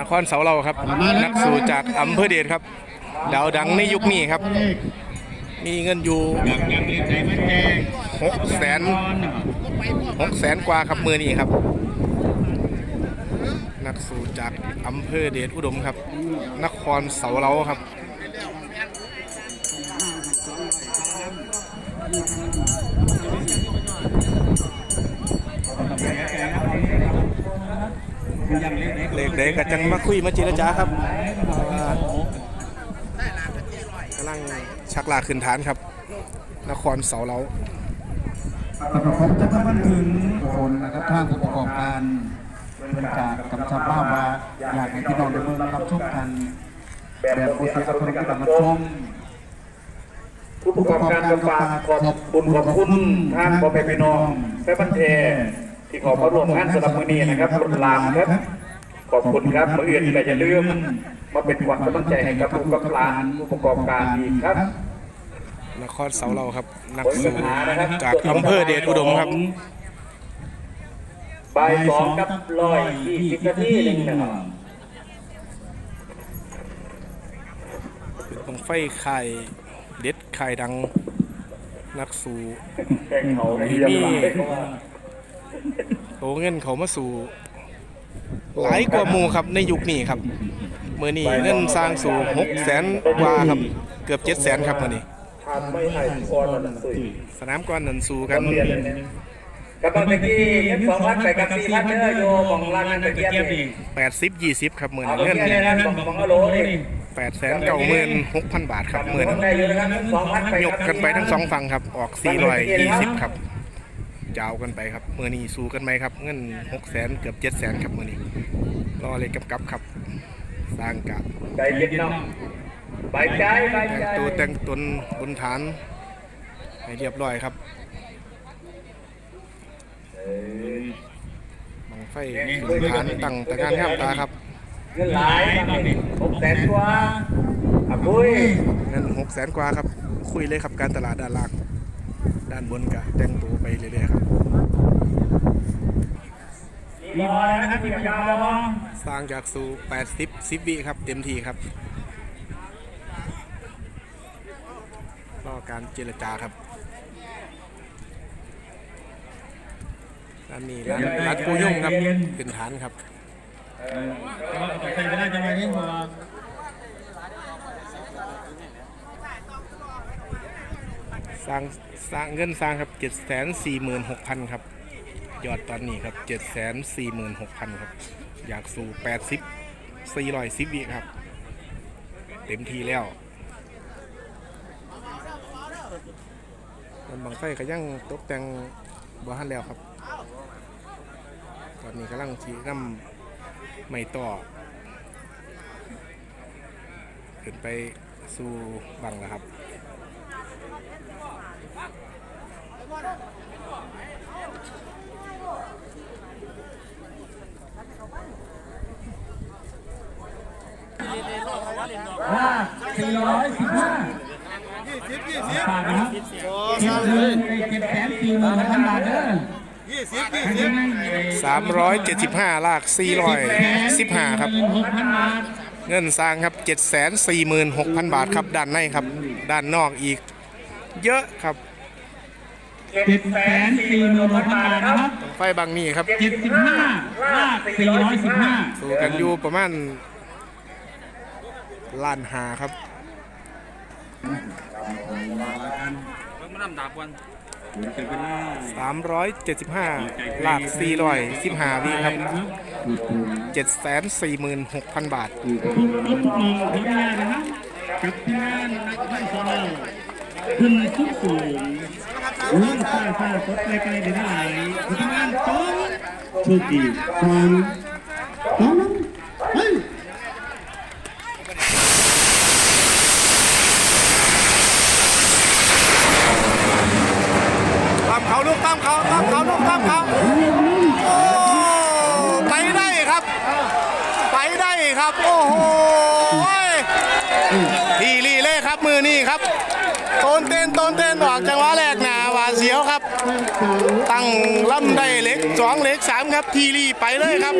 นครเสาเราครับ นักสู่จากอำเภอเดชครับดาวดังในยุคนี้ครับ มีเงินอยู่หกแสนหกแสนกว่าครับมือนี้ครับ นักสู่จากอำเภอเดชอุดมครับ นครเสาเราครับ ยังเเด็กก็จังมาคุยมาเจรจาครับกำลังชักลากขึ้นฐานครับ นครเสาเราผมจะทำมันถึงคนนะครับทางผู้ประกอบการเป็นจากกำชับบ้าว่าอยากให้พี่น้องได้เมืองรับชมกันแบบโบราณคนที่แบบมาชมผู้ประกอบการก็ฝากขอบคุณขอบคุณท่างพ่อแม่พี่น้องแฟนบันเทที่ขอมาร่วมงานสำหรับมื้อนี้นะครับรถลามครับ ขอบคุณครับมื้ออื่นก็อย่าลืมมาเป็นกำลังใจให้กับผู้ประกอบการผู้ประกอบการอีกครับนครเสาเราครับ นักสู่จากอำเภอเดชอุดมครับบ่ายสองกับร้อยยี่สิบนาทีหนึ่งนะครับตรงไฟไข่เด็ดไข่ดัง นักสู่แข่งเขาในเรื่องหลังได้เข้ามาโตเงินเขามาสู่ หลายกว่าหมู่ครับในยุคนี้ครับเมื่อนี้เงินสร้างสู่หกแสนกว่าครับเกือบเจ็ดแสนครับมื่อนี้ทำไม่ให้ก่อนมันสุยสนามก้อนนันสู่กักันนเรียนกับตอนตะกี้เงินสองพันไปกับสี่พันเด้อโยของร้านนั้นตะเกียบนี่แปดสิบยี่สิบครับมื่อเอานี้ตะเงินเกียบเลยนะสองสองกิโลนี่แปดแสนเก้าหมื่นหกพันบาทครับมื่อคนี้นได้อยู่นะครับสองพันไปยกกันไปทั้งสองฝั่งครับออกสี่ร้อยยี่สิบครับ จาวกันไปครับมื่อนี้สู้กันไหมครับ เงินหกแสนเกือบเจ็ดแสนครับมื่อนี้รอเลยกำกับครับ สร้างกะใจเย็นเนาะใบใจใบแต่งใจตัวแต่งตนบนฐานให้เรียบร้อยครับบังไฟขึ้นฐานตั้งแต่งานงามตาครับ เงินหลายหกแสนกว่าอะปุ้ย เงินหกแสนกว่าครับ คุยเลยครับการตลาดด้านล่าง ด้านบนกะแต่งตัวไปเรื่อยๆครับมีพอแล้วนะครับมียาวแล้วบ้งสร้างจากสู่80 10วิครับ เต็มทีครับรอการเจรจาครับด้านนี้ร้านร้านปูยุ่งครับขึ้นฐานครับใส่ไปได้จังไงนี่พอ สร้างสร้างเงินสร้างครับ746,000ครับ ยอดตอนนี้ครับ746,000ครับ อยากสู่80 410วิครับ เต็มทีแล้วมันบังไฟก็ยังตกแต่งบ่ทันแล้วครับ ตอนนี้กำลังทีน้ำไม่ต่อ ขึ้นไปสู่บังแล้วครับ ว่าสี่ร้อยสิบห้าฝากนะครับเจ็ดหมื่นเจ็ดแสนสี่หมื่นพันบาทเด้อ375ลาก415ครับหกพับาทเงินสร้างครับ746,000บาทครับ ด้านในครับ ด้านนอกอีก เยอะครับ เจ็ดแสนสี่หมื่นหกพันบาทนะครับไฟบางนี่ครับเจ็ดสิบห้าลากสี่ร้อยสิบห้าสู้กันอยู่ประมาณล้านหาครับ375ลาก415วิครับ746,000บาททุกทุกทุกมองทุกงานนะครับจุดที่งานนักท่องเที่ยว ขึ้นทุกสูงอุ้ยฟ้าฟ้าสดไกลๆเดี๋ยวนี้ไหลทุกงานต้องโชคดีสองสองเฮ้ยตามเขาลูกตามเขาตามเขาลูกตามเขาโอ้ไปได้ครับ ไปได้ครับ โอ้โหทีรีเล่ครับมือนี่ครับ เต้นโตนเต้นออกจังหวะแรกนาหวาเสียวครับ ตั้งล่ำได้เล็กสองเล็กสามครับทีรีไปเลยครับ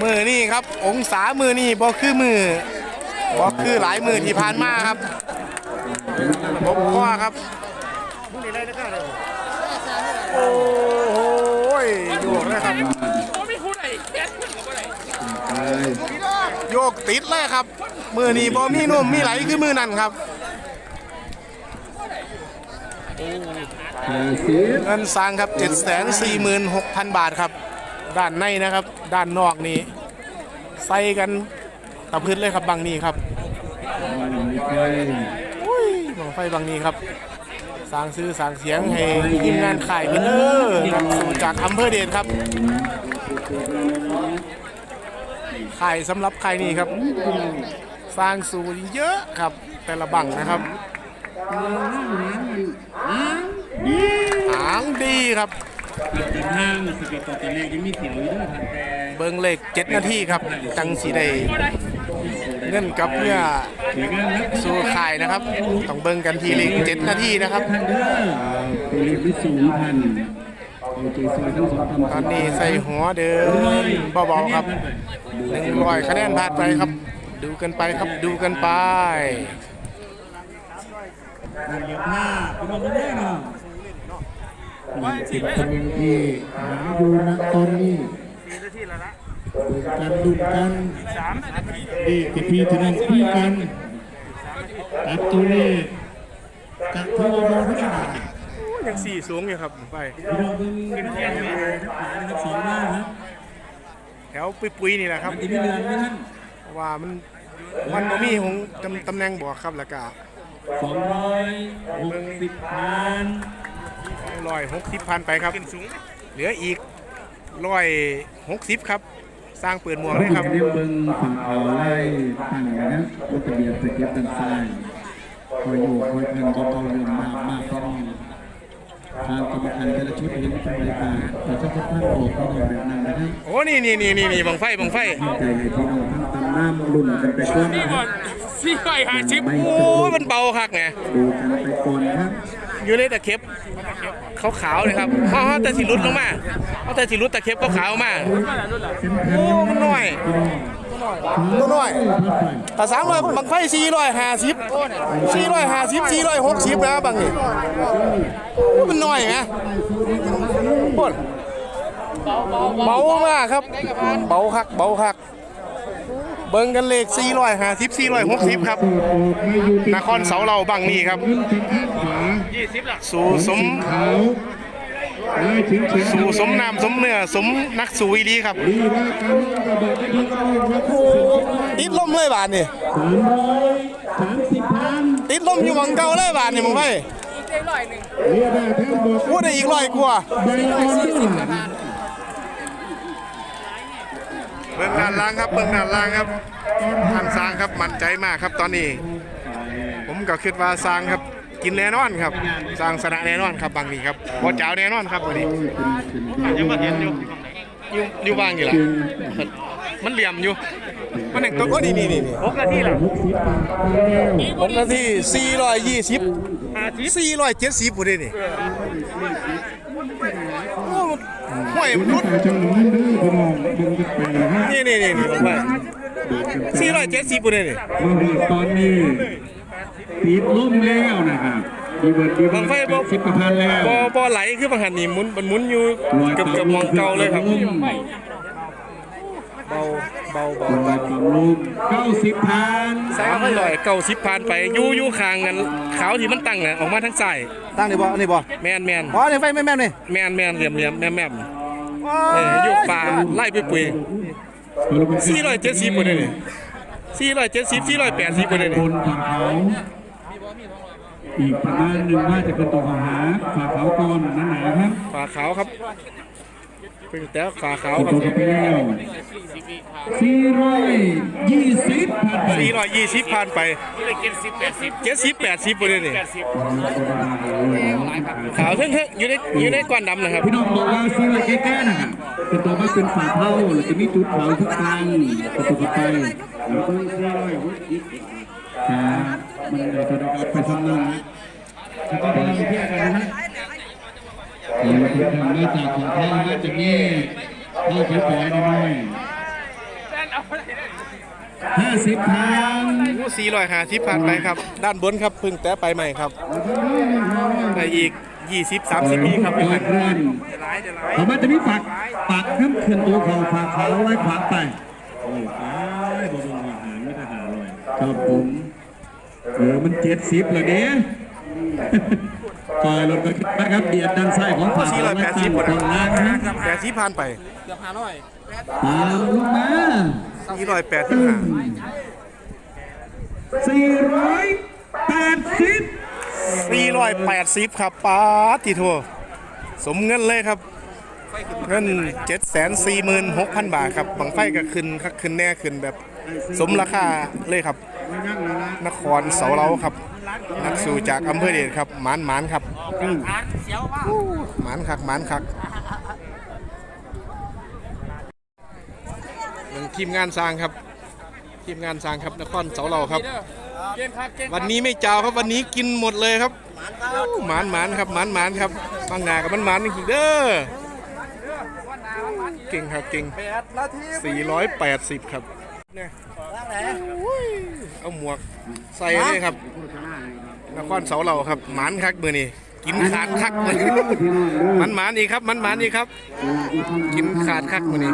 มือนี่ครับองศามือนี่บอคือมือบอกคือหลายมือที่ผ่านมาครับบอกว่าครับโอ้โหโยกเลยครับ โยกติดเลยครับ มือนี่บอมีนุ่มมีไหลคือมือนั่นครับห้าสิบเงินสร้างครับ 746,000 บาทครับ ด้านในนะครับ ด้านนอกนี่ใส่กันตะพื้นเลยครับบางนี้ครับไปอุ้ยหมองไฟบางนี้ครับสร้างซื้อสร้างเสียงให้ทีมงานขายไปเลยครับสู่จากอำเภอเดชครับ ไขายสำหรับใครนี่ครับ สร้างสู่เยอะครับ แต่ละบังนะครับหางดีครับห้างสเกตต่อตะเลขยังมีเสียวอยู่ด้วยทันแต่เบิงเลข7นาทีครับจังสีได้เงินกับเพื่อสู้ขายนะครับ ต้องเบิงกันทีเลข7นาทีนะครับ เลขไม่สูงพัน ตอนนี้ใส่หัวเดินเบาๆครับหนึ่งร้อยคะแนนผ่านไปครับ ดูกันไปครับดูกันไปเดี๋ยวผ้าคุณมองได้เนาะสิบคนยังที่หาอยู่นะตอนนี้การดุกันดีกับพี่ถึงนั้นพี่กันตัดตัวเลขจากที่เรามองที่ขนาด ยังสี่สูงอยู่ครับไปพี่น้องเพิ่งเป็นแค่ไหนนะครับสองหน้าครับแถวปุยๆนี่แหละครับอันที่ไม่เดือนไม่ท่านเพราะว่ามันมันบ่มีของตำตำแหน่งบอกครับแล้วก็สองร้อยหกสิบพันร้อยหกสิบพันไปครับเหลืออีกร้อยหกสิบครับ สร้างเปิดหมวกเลยครับเรียกเบิ้งฝั่งเอาไล่ตั้งนะครับรถทะเบียนสเก็ตด้านซ้ายคอยอยู่คอยเงินก็เบาเรื่องมากมากพี่น้อง ทางกรรมการแต่ละชุดเห็นเป็นบริการแต่ถ้าจะตั้งโอกก็ต้องแบบนั้นนะครับโอ้นี่นี่นี่นี่นี่บังไฟบังไฟใจให้พี่น้องทั้งตำน้ำรุ่นกันไปก่อนนะครับสี่ร้อยห้าสิบโอ้ยมันเบาคักไงดูกันไปก่อนครับอยู่ในตะเข็บขาวขาวๆเลยครับเขาแต่สิรุดลงมาเขาแต่สิรุดตะเข็บขาวขาวๆมาโอ้มันน้อย ตัวน้อยแต่สามร้อยบางไฟสี่ร้อยห้าสิบสี่ร้อยห้าสิบสี่ร้อยหกสิบนะบางนี่โอ้มันน้อยไงปวดเบามากครับ เบาคัก เบาคัก เบิ่งกันเลขสี่ร้อยห้าสิบสี่ร้อยหกสิบครับ นครเสาเราบางนี่ครับ สู่สม สู่สมน้ำสมเนื้อสมนักสู่อีดีครับดีว่าการระเบิดได้ทั้งเราครับติดลมเลยบาทนี่สามร้อยสามสิบพันติดลมอยู่หวังเก่าเลยบาทนี่มึงไปเรียกได้ทั้งหมดพูดได้อีกร้อยกว่าใบออนด้วยเบิ่งด้านล่างครับเบิ่งด้านล่างครับท่านสร้างครับมั่นใจมากครับตอนนี้ ผมก็คิดว่าสร้างครับ กินแน่นอนครับสร้างสนะแน่นอนครับบางนี้ครับบ่เจ้าแน่นอนครับวันนี้ยังบ่เห็นอยู่อยู่อยู่บ้างอยู่ล่ะมันเหลี่ยมอยู่ มันหนึ่งตัวก็นี่นี่นี่นี่หกนาทีละหกสิบบาทแล้วผมนาที420 470พุ่นเด้นี่โอ้ห่วยมันรุดแต่จังหวะนั้นเด้อพี่น้องเบิ่งจะเป็นนะฮะนี่นี่นี่นี่ผมว่า470พุ่นเด้นี่เมื่อตอนนี้ ติดล่มแล้วนะครับดีเวิร์ดดีเวิบัร์งดไฟบ่สิบกว่าพันแล้วบ่บ่ไหลคือบางหันนี่หมุนมันหมุนอยู่เกับกับมองเก่าเลยครับเบาเบาเบาลอยปรับลูกเก้าสิบพันสามร้อยเก้าสิบผ่านไปอยู่อยู่ข้างกันขาวที่มันตั้งน่ะออกมาทางซ้ายตั้งนี่บ่อันนี้บ่แม่นแม่นอ๋อนี่ไฟแม่นๆนี่แม่นแม่นเหลี่ยมเหลี่ยมแม่มแม่มเอออยู่ป่าไล่ปุยๆสี่ร้อยเจ็ดสิบพุ่นเด้นี่สี่ร้อยเจ็ดสิบสี่ร้อยแปดสิบพุ่นเด้บนี่นฝั่งเขา อีกประมาณหนึ่งว่าจะเป็นตัวของหาฝากเขาก่อนนั่นไหนครับฝาขาวครับเป็นแต่ฝาขาวคตัรับวกันไปแล้วสี่ร้อยยี่สิบพันไปสี่ร้อยยี่สิบผ่านไปเจ็ดสิบแปดสิบเจ็ดสิบแปดสิบพุ่นเด้นี่ขาวเท่งๆอยู่ในอยู่ในก้อนดำนะครับพี่น้องบอกว่าซีรีส์แก้ๆนะครับเป็นตัวไม่เป็นฝาเท่าหรือจะมีจุดขาวทุกครั้งประตูกันไปแล้วก็สี่ร้อยหกสิบ ครับมันเลยจะได้ไปซ้ำนั่นนะแล้วก็เดี๋ยวเที่ยวกันนะฮะเดี๋ยวเราทำมาจากของไทยนะจะมีเข้าไปปล่อยหน่อยห้าสิบทางอู้สี่ร้อยห้าสิบผ่านไปครับ ด้านบนครับพึ่งแตะไปใหม่ครับในอีกยี่สิบสามสิบปีครับเปิพี่ดเรือนผมว่าจะมีปักปักน้ำขึ้นตัวเขาฝากขาไว้ขวางไปโอ้ยตายบำรุงอาหารไม่ทหารเลยครับผม เออมันเจ็ดสิบเลยเด้ปล่อยรถกันนะครับเบียดด้านซ้ายของฝากสี่ร้เขาอยไว้แปดสิตั้บงตรงล่างนะแปดสิบผ่านไปตามลงมาสี่ร้อยแปดสิบห้าสี่ร้อยแปดสิบสี่ร้อยแปดสิบครับป้าติโทสมเงินเลยครับเงินเจ็ดแสนสี่หมื่นหกพันบาทครับบังไฟก็ขึ้นคักขึ้นแน่ขึ้นแบบสมราคาเลยครับ นครเสาเล้าครับนักสู่จากอำเภอเดชครับหมานหมานครับหมานคักหมานคักหนึ่งทีมงานสร้างครับ ทีมงานสร้างครับนครเสาเล้าครับ วันนี้ไม่เจ้าครับวันนี้กินหมดเลยครับหมานหมานครับหมานหมานครับบางนากับมันหมานจริงๆเด้อเก่งครับเก่ง480 ครับ เนี่ยเอาหมวกใส่เลยครับนครเสาเหล่าครับหมานคักมือนี่กินขาดคักเลยมันหมานอีกครับ มันหมานอีกครับ กินขาดคักมือนี่